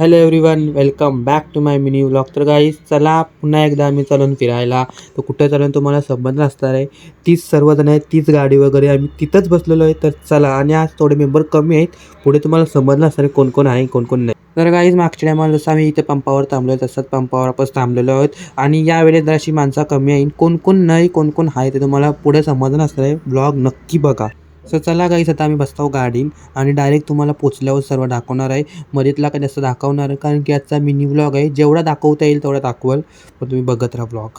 Hello everyone welcome back to my mini vlog तर guys चला पुन्हा एकदा आम्ही चालून फिरायला. तर कुठे चालून तुम्हाला संबंध असणार आहे. तीच सर्वजण आहेत तीच गाडी वगैरे. आम्ही तिथंच बसलेलो आहे. तर चला आणि आज थोडे मेंबर कमी आहेत. पुढे तुम्हाला समजलं असणार आहे कोण कोण आहे कोण कोण नाही. तर गाईज मागच्या टायमाला जसं आम्ही इथे पंपावर थांबलो आहे तसंच पंपावर आपण थांबलेलो आहोत. आणि यावेळेस जराशी माणसं कमी आहे कोण कोण नाही कोण कोण आहे ते तुम्हाला पुढे समजलं असणार आहे. ब्लॉग नक्की बघा. सो चला गाईस आता आम्ही बसतो गाडीन आणि डायरेक्ट तुम्हाला पोचल्यावर सर्व दाखवणार आहे. मध्येतला काही जास्त दाखवणार आहे कारण की आजचा मिनी ब्लॉग आहे. जेवढा दाखवता येईल तेवढा दाखवाल. पण तुम्ही बघत राहा ब्लॉग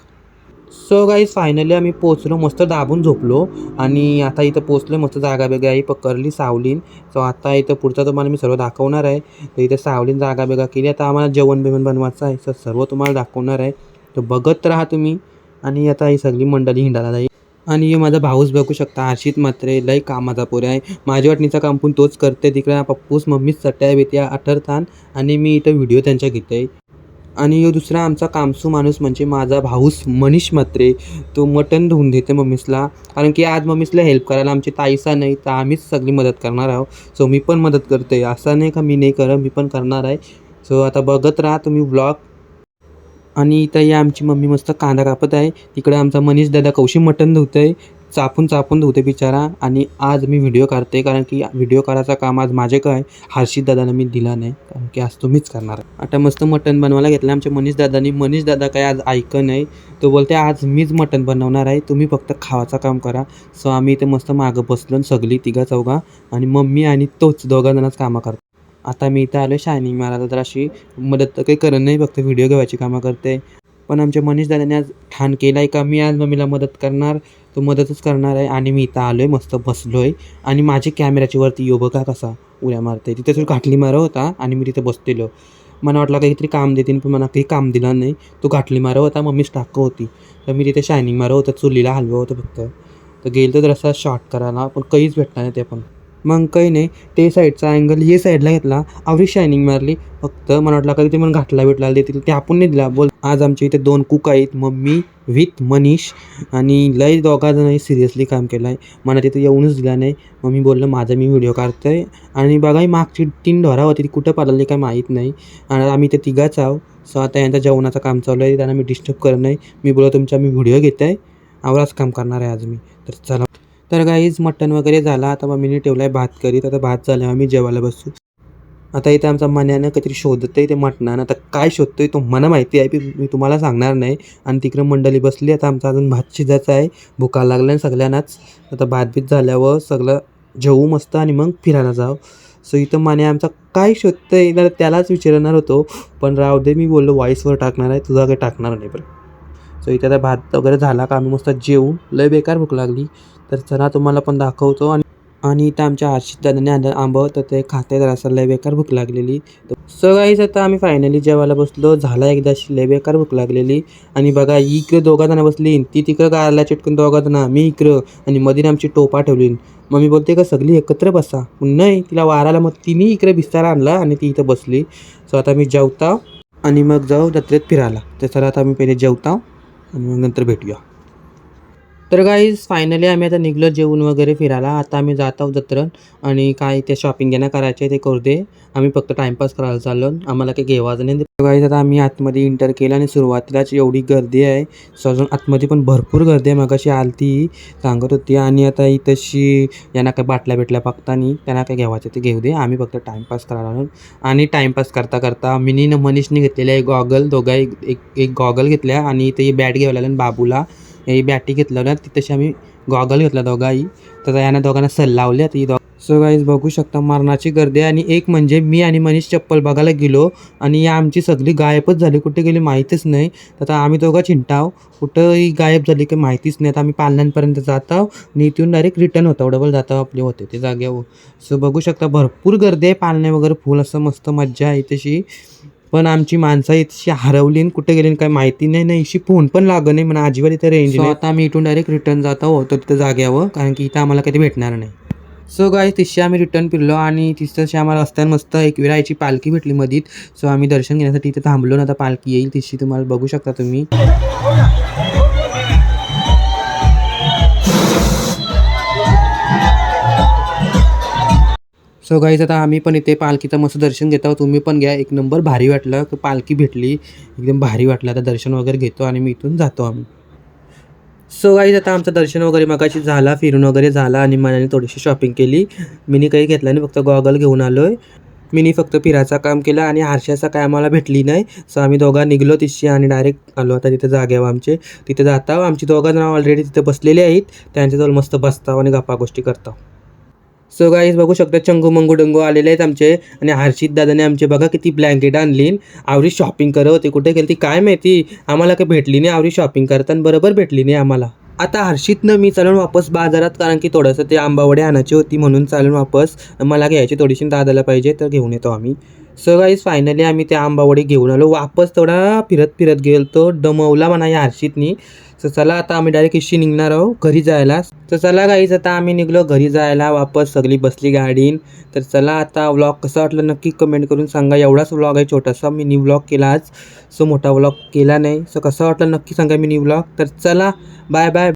सो गाईज फायनली आम्ही पोचलो मस्त दाबून झोपलो. आणि आता इथं पोचलो मस्त जागा बेगा आई पकडली सावलीन. सो आता इथं पुढचं तुम्हाला मी सर्व दाखवणार आहे. तर इथं सावलीन जागा बेगा केली. आता आम्हाला जेवण बिवण बनवायचं आहे. सर सर्व तुम्हाला दाखवणार आहे. तर बघत राहा तुम्ही. आणि आता ही सगळी मंडळी हिंडायला जाईल. आणि हे माझा भाऊच बघू शकता हर्षित मात्रे लय कामाचा पोरे आहे. माझ्या वाटणीचा काम पण तोच करते तिकडे पप्पूस मम्मीच चट्या बिट्या अठरतान. आणि मी इथं व्हिडिओ त्यांच्या घेते. आणि दुसरा आमचा कामसू माणूस म्हणजे माझा भाऊस मनीष मात्रे तो मटण धुवून देते मम्मीसला. कारण की आज मम्मीसला हेल्प करायला आमची ताईसा नाही तर आम्हीच सगळी मदत करणार आहोत. सो मी पण मदत करते असं नाही का मी नाही करत मी पण करणार आहे. सो आता बघत राहा तुम्ही ब्लॉग आणि इथं या आमची मम्मी मस्त कांदा कापत आहे. तिकडे आमचा मनीष दादा कौशी मटण आहे चापून चापून धुते बिचारा. आणि आज मी व्हिडिओ काढते कारण की व्हिडिओ काढायचं काम आज माझे काय हर्षित दादाला मी दिला नाही. कारण की आज तुम्हीच करणार आता मस्त मटण बनवायला घेतलं आमच्या मनीष दादानी. मनीष दादा काय आज ऐक नाही. तो बोलते आज मीच मटण बनवणार आहे. तुम्ही फक्त खावाचं काम करा. सो आम्ही इथे मस्त मागं बसलो आणि सगळी तिघा चौघा आणि मम्मी आणि तोच दोघाजणच कामं करतो आता मी इथं आलो शायनिंग मारायला तर अशी मदत तर काही करत नाही फक्त व्हिडिओ घेवायची कामं करते. पण आमच्या मनीष दादाने आज ठाण केलं आहे का? मी आज मम्मीला मदत करणार तो मदतच करणार आहे आणि मी इथं आलो आहे मस्त बसलो आहे आणि माझी कॅमेऱ्याची वरती यो बघा कसा उड्या मारते तिथे तो घाटली मारा होता आणि मी तिथे बसलेलो. मला वाटलं काहीतरी काम देतील पण मला काही काम दिलं नाही. तो घाटली मारा होता मम्मीच टाक होती. तर मी तिथे शायनिंग मारं होतं चुलीला हलवं होतं फक्त. तर गेलं तर असा शॉर्ट करायला पण काहीच भेटणार नाही ते पण. मग काही नाही ते साईडचा अँगल हे साईडला घेतला आवरी शायनिंग मारली. फक्त मला वाटलं का ते मग घाटला भेटला देतील. ते आपण नाही दिला. बोल. आज आमच्या इथे दोन कुक आहेत मम्मी विथ मनीष आणि लय दोघा जणांनी सिरियसली काम केलं आहे मला तिथे येऊनच दिला नाही. मग मी बोललं माझा मी व्हिडिओ काढतो आहे आणि बघा मागची तीन ढोरा होती ती कुठं पाळली काय माहीत नाही. आणि आम्ही ते तिघाच आहो सो आता यांचं जेवणाचं काम चालू आहे त्यांना मी डिस्टर्ब करत नाही. मी बोललो तुमचा मी व्हिडिओ घेत आहे आवराच काम करणार आहे आज मी. तर चला. तर गाईज मटण वगैरे झाला. आता मम्मीने ठेवला आहे भात करीत आता भात झाल्यावर आम्ही जेवायला बसू. आता इथे आमचा मन्यानं काहीतरी शोधत आहे ते मटणानं. आता काय शोधतोय तो मला माहिती आहे. की मी तुम्हाला सांगणार नाही. आणि तिकडं मंडळी बसली. आता आमचा अजून भात शिजायचा आहे. भुका लागल्या सगळ्यांनाच. आता भात बीत झाल्यावर सगळं जेवू मस्त आणि मग फिरायला जावं सो इथं माने आमचा काय शोधतं तर त्यालाच विचारणार होतो. पण राहू दे मी बोललो व्हॉईसवर टाकणार आहे. तुझा काही टाकणार नाही. पण सो इथे आता भात वगैरे झाला का? आम्ही मस्त जेवू लय बेकार भूक लागली. तर चला तुम्हाला पण दाखवतो. आणि आणि इथं आमच्या हर्षित दादाने आणलं आंबं. तर ते खाते तर असं लय बेकार भूक लागलेली. सो गाईज आता आम्ही फायनली जेवायला बसलो. झाला एकदा अशी लय बेकार भूक लागलेली. आणि बघा इकडं दोघा जण बसली. ती तिकडं गायला चिटकून दोघा जण. मी इकडं. आणि मध्ये आमची टोपा ठेवली. मग मी बोलते का सगळी एकत्र बसा. पण नाही तिला वाराला मग तिने इकडे बिस्तारा आणला आणि ती इथं बसली. सो आता मी जेवता. आणि मग जाऊ जत्रेत फिरायला. तर सर आता आम्ही पहिले जेवता. आणि मग नंतर भेटूया. तर गाईज फायनली आम्ही आता निघलो जेवून वगैरे फिरायला. आता आम्ही जात आहोत जत्रण आणि काय ते शॉपिंग घेणं करायचे ते करू दे. आम्ही फक्त टाईमपास करायला चाललो. आम्हाला काही घेवायचं नाही. गाईज आता आम्ही आतमध्ये इंटर केलं आणि सुरुवातीलाच एवढी गर्दी आहे. सजून आतमध्ये पण भरपूर गर्दी आहे. मगाशी आलती सांगत होती. आणि आता ही तशी यांना काय बाटल्या भेटल्या बघतानी त्यांना काय घ्यावायचं ते घेऊ दे. आम्ही फक्त टाईमपास करायला आलो. आणि टाईमपास करता करता मिनीनं मनीषने घेतलेलं आहे गॉगल दोघा एक एक एक गॉगल घेतल्या आणि इथे बॅट घेवलेला आणि बाबूला ही बॅटी घेतलेल्या ती तशी आम्ही गॉगल घेतला दोघाही तर यांना दोघांना सल लावल्या ती दो सो गाईज बघू शकता मरणाची गर्दी आहे. आणि एक म्हणजे मी आणि मनीष चप्पल बघायला गेलो आणि या आमची सगळी गायबच झाली. कुठे गेली माहितीच नाही. तर आता आम्ही दोघं चिंटाव कुठंही गायब झाली काही माहितीच नाही. आता आम्ही पालनांपर्यंत जात आहो आणि इथून डायरेक्ट रिटर्न होतो. डबल जाता आपले होते ते जागेवर सो बघू शकता भरपूर गर्दी आहे. पालणे वगैरे फुल असं मस्त मज्जा आहे. तशी पण आमची माणसं इतशी हरवली कुठे गेली काय माहिती नाही नाही इशी फोन पण लागत नाही म्हणा. अजिबात इथे रेंज नाही. आता आम्ही इथून डायरेक्ट रिटर्न जात होतो तिथं जाग्यावर कारण की इथं आम्हाला कधी भेटणार नाही. सो गाय तिशी आम्ही रिटर्न फिरलो आणि तिथंशी आम्हाला रस्त्यानं मस्त एक विरायची पालखी भेटली मधीत. सो आम्ही दर्शन घेण्यासाठी इथे थांबलो ना आता पालखी येईल. तिशी तुम्हाला बघू शकता तुम्ही. सो गाईज आता आम्ही पण इथे पालखीचं मस्त दर्शन घेत आहोत. तुम्ही पण घ्या. एक नंबर भारी वाटलं. की पालखी भेटली. एकदम भारी वाटलं. आता दर्शन वगैरे घेतो आणि मी इथून जातो आम्ही. सो गाईज आता आमचं दर्शन वगैरे मगाशी झाला फिरून वगैरे झाला आणि मनाने थोडीशी शॉपिंग केली. मिनी काही घेतला नाही फक्त गॉगल घेऊन आलो आहे मिनी फक्त फिरायचं काम केलं आणि आरशाचा काय आम्हाला भेटली नाही. सो आम्ही दोघा निघलो तिशी आणि डायरेक्ट आलो. आता तिथे जाग्यावर आमचे. तिथे जाता आमची दोघं जण ऑलरेडी तिथे बसलेले आहेत. त्यांच्याजवळ मस्त बसताव आणि गप्पा गोष्टी करताव सो गाईज बघू शकता चंगू मंगू डंगू आलेले आहेत आमचे. आणि हर्षित दादाने आमचे बघा किती ब्लँकेट आणली. आवरी शॉपिंग करत होती. कुठे गेली ती काय माहिती? आम्हाला काही भेटली नाही आवरी शॉपिंग करताना. बरोबर भेटली नाही आम्हाला. आता हर्षितनं मी चालून वापस बाजारात कारण की थोडंसं ते आंबावडे आणायची होती म्हणून चालून वापस मला घ्यायची थोडीशी दादाला पाहिजे तर घेऊन येतो आम्ही. सो गाईज फायनली आम्ही त्या आंबावडी घेऊन आलो. वापस थोडा फिरत फिरत गेलतो दमवला म्हणा या हर्षितनी. तर चला आता आम्ही डायरेक्ट इशी निघणार आहोत घरी जायला. तर चला गाईज आता आम्ही निघलो घरी जायला. वापस सगळी बसली गाडीन तर चला आता व्लॉग कसा वाटलं नक्की कमेंट करून सांगा. एवढाच व्लॉग आहे छोटासा मिनी व्लॉग केला आज. सो मोठा व्लॉग केला नाही. सो कसा वाटला नक्की सांगा मिनी व्लॉग तर चला बाय बाय